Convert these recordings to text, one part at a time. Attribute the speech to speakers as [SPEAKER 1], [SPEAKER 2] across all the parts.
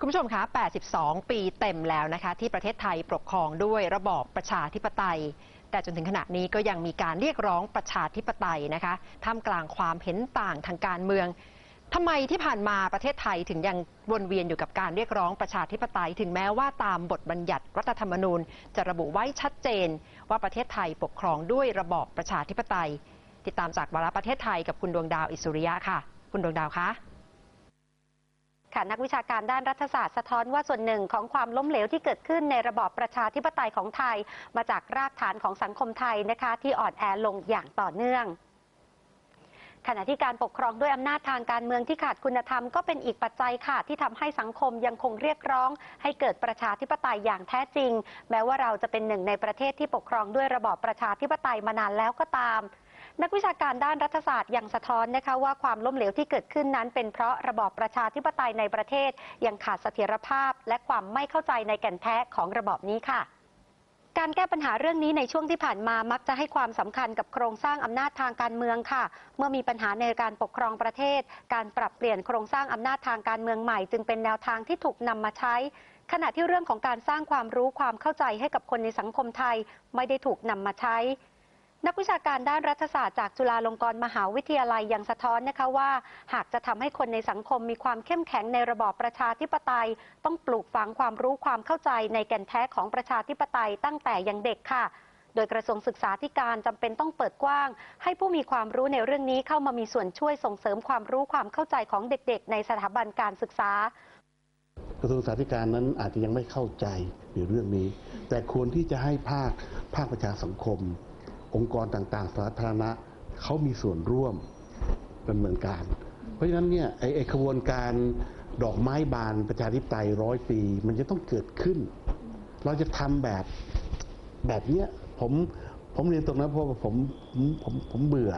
[SPEAKER 1] คุณผู้ชมคะ 82 ปีเต็มแล้วนะคะ ที่ประเทศไทยปกครองด้วยระบอบประชาธิปไตย แต่จนถึงขณะนี้ก็ยังมีการเรียกร้องประชาธิปไตยนะคะ ท่ามกลางความเห็นต่างทางการเมืองทำไมที่ผ่านมาประเทศไทยถึงยังวนเวียนอยู่กับการเรียกร้องประชาธิปไตย ถึงแม้ว่าตามบทบัญญัติรัฐธรรมนูญ จะระบุไว้ชัดเจน ว่าประเทศไทยปกครองด้วยระบอบประชาธิปไตย ติดตามจากวาระประเทศไทยกับคุณดวงดาวอิสุริยะค่ะ คุณดวงดาวคะ
[SPEAKER 2] ค่ะ นักวิชาการด้านรัฐศาสตร์สะท้อนว่าส่วนหนึ่งของความล้มเหลวที่เกิดขึ้นในระบอบประชาธิปไตยของไทย มาจากรากฐานของสังคมไทยนะคะที่อ่อนแอลงอย่างต่อเนื่องขณะที่การปกครองด้วยอำนาจทางการเมืองที่ขาดคุณธรรมก็เป็นอีกปัจจัยค่ะ ที่ทำให้สังคมยังคงเรียกร้อง ให้เกิดประชาธิปไตยอย่างแท้จริง แม้ว่าเราจะเป็นหนึ่งในประเทศที่ปกครองด้วยระบอบประชาธิปไตยมานานแล้วก็ตาม นักวิชาการด้านรัฐศาสตร์ยังสะท้อนนะคะว่าความล้มเหลวที่เกิดขึ้นนั้นเป็นเพราะระบอบประชาธิปไตยในประเทศ ยังขาดเสถียรภาพ และความไม่เข้าใจในแก่นแท้ของระบอบนี้ค่ะการแก้ปัญหาเรื่องนี้ในช่วงที่ผ่านมามักจะให้ความสำคัญกับโครงสร้างอำนาจทางการเมืองค่ะ เมื่อมีปัญหาในการปกครองประเทศ การปรับเปลี่ยนโครงสร้างอำนาจทางการเมืองใหม่ จึงเป็นแนวทางที่ถูกนำมาใช้ ขณะที่เรื่องของการสร้างความรู้ความเข้าใจให้กับคนในสังคมไทย ไม่ได้ถูกนำมาใช้ นักวิชาการด้านรัฐศาสตร์จากจุฬาลงกรณ์มหาวิทยาลัยยังสะท้อนนะคะว่า หากจะทำให้คนในสังคมมีความเข้มแข็งในระบอบประชาธิปไตย ต้องปลูกฝังความรู้ความเข้าใจในแก่นแท้ของประชาธิปไตยตั้งแต่ยังเด็กค่ะโดยกระทรวงศึกษาธิการจำเป็นต้องเปิดกว้าง ให้ผู้มีความรู้ในเรื่องนี้เข้ามามีส่วนช่วยส่งเสริมความรู้ความเข้าใจของเด็กๆ ในสถาบันการศึกษา
[SPEAKER 3] กระทรวงศึกษาธิการนั้นอาจจะยังไม่เข้าใจในเรื่องนี้ แต่ควรที่จะให้ภาคภาคประชาสังคม องค์กรต่างๆ สาธารณะเขามีส่วนร่วมดำเนินการ เพราะฉะนั้นเนี่ยไอ้ไอ้ขบวนการดอกไม้บานประชาธิปไตยร้อยปี มันจะต้องเกิดขึ้น เราจะทำแบบแบบเนี้ยผมผมเรียนตรงนั้นเพราะว่าผมผมผมผมเบื่อ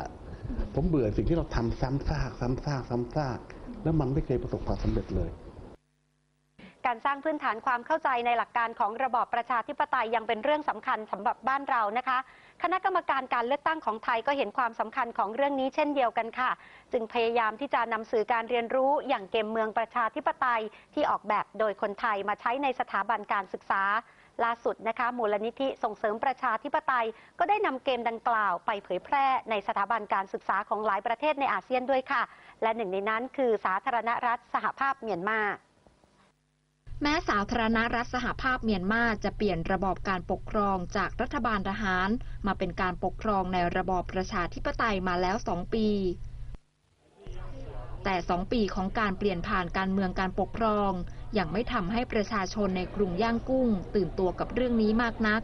[SPEAKER 3] ผมเบื่อสิ่งที่เราทำซ้ำซากซ้ำซากซ้ำซากแล้วมันไม่เคยประสบความสำเร็จเลย
[SPEAKER 2] การสร้างพื้นฐานความเข้าใจในหลักการของระบอบประชาธิปไตยยังเป็นเรื่องสำคัญสำหรับบ้านเรานะคะ คณะกรรมการการเลือกตั้งของไทยก็เห็นความสำคัญของเรื่องนี้เช่นเดียวกันค่ะ จึงพยายามที่จะนำสื่อการเรียนรู้อย่างเกมเมืองประชาธิปไตยที่ออกแบบโดยคนไทยมาใช้ในสถาบันการศึกษาล่าสุดนะคะมูลนิธิส่งเสริมประชาธิปไตย ก็ได้นำเกมดังกล่าวไปเผยแพร่ในสถาบันการศึกษาของหลายประเทศในอาเซียนด้วยค่ะ และหนึ่งในนั้นคือสาธารณรัฐสหภาพเมียนมา
[SPEAKER 4] แม้สาธารณรัฐสหภาพเมียนมาจะเปลี่ยนระบอบการปกครองจากรัฐบาลทหาร มาเป็นการปกครองในระบอบประชาธิปไตยมาแล้วสองปี แต่สองปีของการเปลี่ยนผ่านการเมืองการปกครอง ยังไม่ทำให้ประชาชนในกรุงย่างกุ้ง ตื่นตัวกับเรื่องนี้มากนัก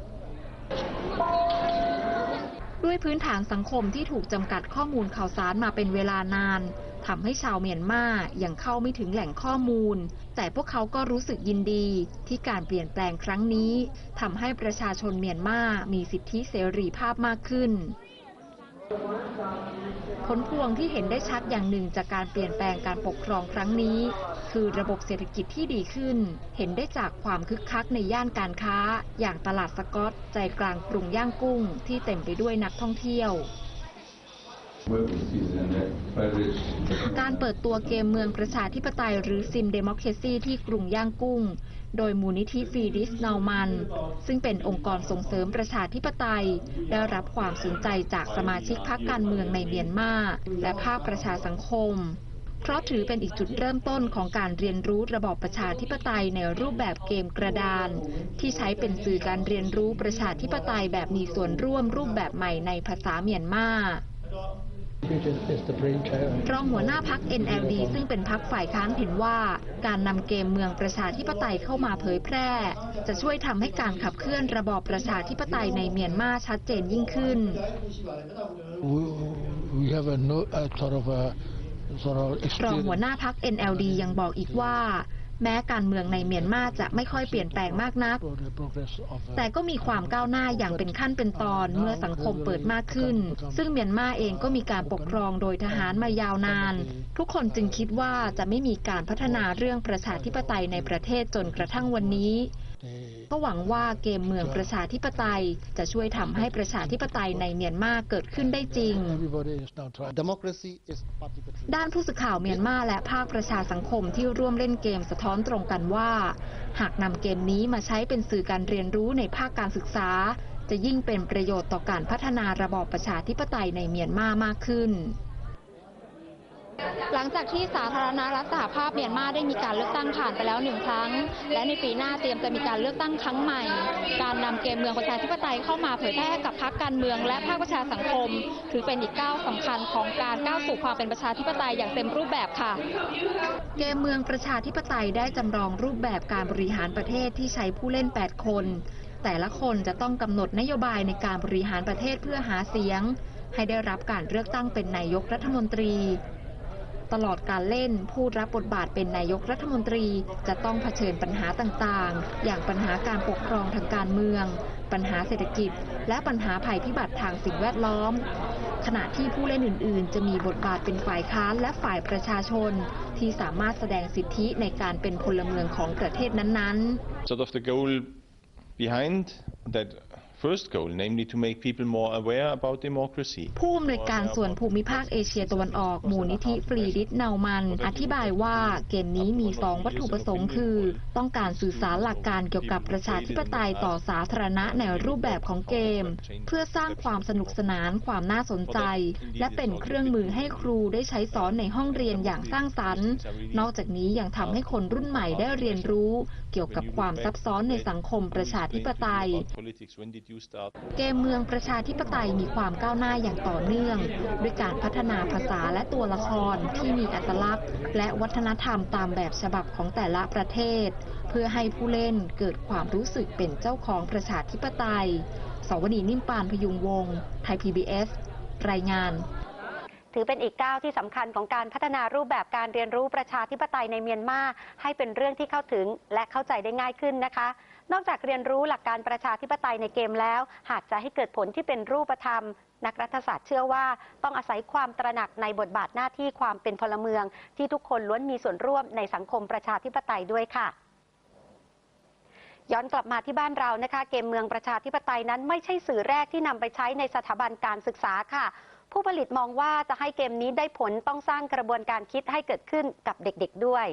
[SPEAKER 4] ด้วยพื้นฐานสังคมที่ถูกจำกัดข้อมูลข่าวสารมาเป็นเวลานาน ทำให้ชาวเมียนมายังเข้าไม่ถึงแหล่งข้อมูล แต่พวกเขาก็รู้สึกยินดี ที่การเปลี่ยนแปลงครั้งนี้ทำให้ประชาชนเมียนมามีสิทธิเสรีภาพมากขึ้น ผลพวงที่เห็นได้ชัดอย่างหนึ่งจากการเปลี่ยนแปลงการปกครองครั้งนี้ คือระบบเศรษฐกิจที่ดีขึ้น เห็นได้จากความคึกคักในย่านการค้า อย่างตลาดสกอต ใจกลางกรุงย่างกุ้งที่เต็มไปด้วยนักท่องเที่ยว การเปิดตัวเกมเมืองประชาธิปไตยหรือซิมเดโมครซีที่กรุงย่างกุ้ง โดยมูลนิธิฟีดิสเนามัน ซึ่งเป็นองค์กรส่งเสริมประชาธิปไตย ได้รับความสนใจจากสมาชิกพรรคการเมืองในเมียนมา และภาคประชาสังคม เพราะถือเป็นอีกจุดเริ่มต้นของการเรียนรู้ระบอบประชาธิปไตยในรูปแบบเกมกระดาน ที่ใช้เป็นสื่อการเรียนรู้ประชาธิปไตยแบบมีส่วนร่วมรูปแบบใหม่ในภาษาเมียนมา รองหัวหน้าพัก NLD ซึ่งเป็นพักฝ่ายค้านเห็นว่า การนำเกมเมืองประชาธิปไตยเข้ามาเผยแพร่ จะช่วยทำให้การขับเคลื่อนระบอบประชาธิปไตยในเมียนมาชัดเจนยิ่งขึ้นรองหัวหน้าพัก NLD ยังบอกอีกว่า แม้การเมืองในเมียนมาจะไม่ค่อยเปลี่ยนแปลงมากนัก แต่ก็มีความก้าวหน้าอย่างเป็นขั้นเป็นตอนเมื่อสังคมเปิดมากขึ้น ซึ่งเมียนมาเองก็มีการปกครองโดยทหารมายาวนาน ทุกคนจึงคิดว่าจะไม่มีการพัฒนาเรื่องประชาธิปไตยในประเทศจนกระทั่งวันนี้ ก็หวังว่าเกมเมืองประชาธิปไตย จะช่วยทำให้ประชาธิปไตยในเมียนมาเกิดขึ้นได้จริง
[SPEAKER 5] Democracy is participatory.
[SPEAKER 4] ด้านผู้สื่อข่าวเมียนมาและภาคประชาสังคมที่ร่วมเล่นเกมสะท้อนตรงกันว่า หากนำเกมนี้มาใช้เป็นสื่อการเรียนรู้ในภาคการศึกษา จะยิ่งเป็นประโยชน์ต่อการพัฒนาระบอบประชาธิปไตยในเมียนมามากขึ้น
[SPEAKER 6] หลังจากที่สาธารณรัฐสหภาพเมียนมาได้มีการเลือกตั้งผ่านไปแล้วหนึ่งครั้ง และในปีหน้าเตรียมจะมีการเลือกตั้งครั้งใหม่ การนำเกมเมืองประชาธิปไตยเข้ามาเผยแพร่กับพรรคการเมืองและภาคประชาสังคม ถือเป็นอีกก้าวสำคัญของการก้าวสู่ความเป็นประชาธิปไตยอย่างเต็มรูปแบบค่ะ
[SPEAKER 4] เกมเมืองประชาธิปไตยได้จำลองรูปแบบการบริหารประเทศที่ใช้ผู้เล่น 8 คน แต่ละคนจะต้องกำหนดนโยบายในการบริหารประเทศเพื่อหาเสียง ให้ได้รับการเลือกตั้งเป็นนายกรัฐมนตรี ตลอดการเล่นผู้รับบทบาทเป็นนายกรัฐมนตรี จะต้องเผชิญปัญหาต่างๆ อย่างปัญหาการปกครองทางการเมือง ปัญหาเศรษฐกิจ และปัญหาภัยพิบัติทางสิ่งแวดล้อม ขณะที่ผู้เล่นอื่น ๆ จะมีบทบาทเป็นฝ่ายค้านและฝ่ายประชาชน ที่สามารถแสดงสิทธิในการเป็นพลเมืองของประเทศนั้น ๆ
[SPEAKER 7] sort of the goal behind that first goal, namely to make people more aware about democracy.
[SPEAKER 4] ผู้อำนวยการส่วนภูมิภาคเอเชียตะวันออกมูลนิธิฟรีดิสเนามัน อธิบายว่าเกมนี้มีสองวัตถุประสงค์คือ ต้องการสื่อสารหลักการเกี่ยวกับประชาธิปไตยต่อสาธารณะในรูปแบบของเกม เพื่อสร้างความสนุกสนานความน่าสนใจ และเป็นเครื่องมือให้ครูได้ใช้สอนในห้องเรียนอย่างสร้างสรรค์ นอกจากนี้ยังทำให้คนรุ่นใหม่ได้เรียนรู้ เกี่ยวกับความซับซ้อนในสังคมประชาธิปไตยเกมเมืองประชาธิปไตยมีความก้าวหน้าอย่างต่อเนื่อง ด้วยการพัฒนาภาษาและตัวละครที่มีอัตลักษณ์ และวัฒนธรรมตามแบบฉบับของแต่ละประเทศ เพื่อให้ผู้เล่นเกิดความรู้สึกเป็นเจ้าของประชาธิปไตย สวนีนิ่มปานพยุงวงไทย PBS รายงาน
[SPEAKER 2] ถือเป็นอีกก้าวที่สำคัญของการพัฒนารูปแบบการเรียนรู้ประชาธิปไตยในเมียนมาให้เป็นเรื่องที่เข้าถึงและเข้าใจได้ง่ายขึ้นนะคะ นอกจากเรียนรู้หลักการประชาธิปไตยในเกมแล้ว หากจะให้เกิดผลที่เป็นรูปธรรมนักรัฐศาสตร์เชื่อว่าต้องอาศัยความตระหนักในบทบาทหน้าที่ความเป็นพลเมือง ที่ทุกคนล้วนมีส่วนร่วมในสังคมประชาธิปไตยด้วยค่ะย้อนกลับมาที่บ้านเรานะคะ เกมเมืองประชาธิปไตยนั้นไม่ใช่สื่อแรกที่นำไปใช้ในสถาบันการศึกษาค่ะ ผู้ผลิตมองว่าจะให้เกมนี้ได้ผลต้องสร้างกระบวนการคิดให้เกิดขึ้นกับเด็กๆด้วย